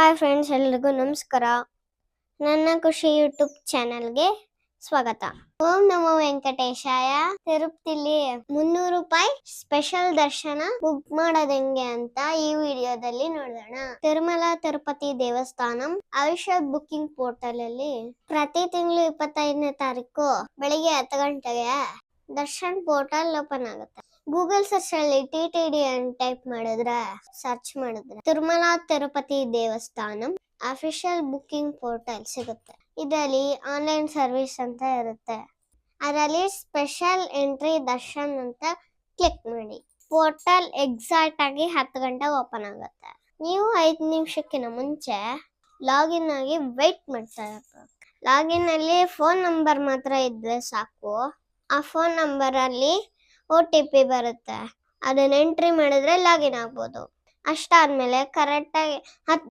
Hi friends ಎಲ್ರಿಗೂ ನಮಸ್ಕಾರ. ನನ್ನ ಖುಷಿ ಯೂಟ್ಯೂಬ್ ಚಾನಲ್ಗೆ ಸ್ವಾಗತ. ಓಂ ನಮೋ ವೆಂಕಟೇಶಾಯ. ತಿರುಪತಿಲಿ ಮುನ್ನೂರು ರೂಪಾಯಿ ಸ್ಪೆಷಲ್ ದರ್ಶನ ಬುಕ್ ಮಾಡೋದ್ ಹೆಂಗೆ ಅಂತ ಈ ವಿಡಿಯೋದಲ್ಲಿ ನೋಡೋಣ ತಿರುಮಲ, ತಿರುಪತಿ ದೇವಸ್ಥಾನಂ ಔಷಧ್ ಬುಕಿಂಗ್ ಪೋರ್ಟಲ್ ಅಲ್ಲಿ ಪ್ರತಿ ತಿಂಗಳು ಇಪ್ಪತ್ತೈದನೇ ತಾರೀಕು ಬೆಳಿಗ್ಗೆ ಹತ್ತು ಗಂಟೆಗೆ ದರ್ಶನ್ ಪೋರ್ಟಲ್ ಓಪನ್ ಆಗುತ್ತೆ. ಗೂಗಲ್ ಸರ್ಚ್ ಅಲ್ಲಿ ಟಿ ಟಿ ಡಿ ಅಂತ ಟೈಪ್ ಮಾಡಿದ್ರೆ ಸರ್ಚ್ ಮಾಡಿದ್ರೆ Tirumala Tirupati Devasthanam official booking portal ಸಿಗುತ್ತೆ. ಇದರಲ್ಲಿ ಆನ್ಲೈನ್ ಸರ್ವಿಸ್ ಅಂತ ಇರುತ್ತೆ. ಅದರಲ್ಲಿ ಸ್ಪೆಷಲ್ ಎಂಟ್ರಿ ದರ್ಶನ್ ಅಂತ ಕ್ಲಿಕ್ ಮಾಡಿ. ಪೋರ್ಟಲ್ ಎಕ್ಸಾಕ್ಟ್ ಆಗಿ ಹತ್ತು ಗಂಟೆ ಓಪನ್ ಆಗುತ್ತೆ. ನೀವು ಐದು ನಿಮಿಷಕ್ಕಿಂತ ಮುಂಚೆ ಲಾಗಿನ್ ಆಗಿ ವೆಯ್ಟ್ ಮಾಡ್ತಾ ಲಾಗಿನ್ ಅಲ್ಲಿ ಫೋನ್ ನಂಬರ್ ಮಾತ್ರ ಇದ್ರೆ ಸಾಕು. ಆ ಫೋನ್ ನಂಬರ್ ಅಲ್ಲಿ ಒ ಟಿ ಪಿ ಬರುತ್ತೆ. ಅದನ್ನ ಎಂಟ್ರಿ ಮಾಡಿದ್ರೆ ಲಾಗಿನ್ ಆಗ್ಬೋದು. ಅಷ್ಟಾದ್ಮೇಲೆ ಕರೆಕ್ಟಾಗಿ ಹತ್ತು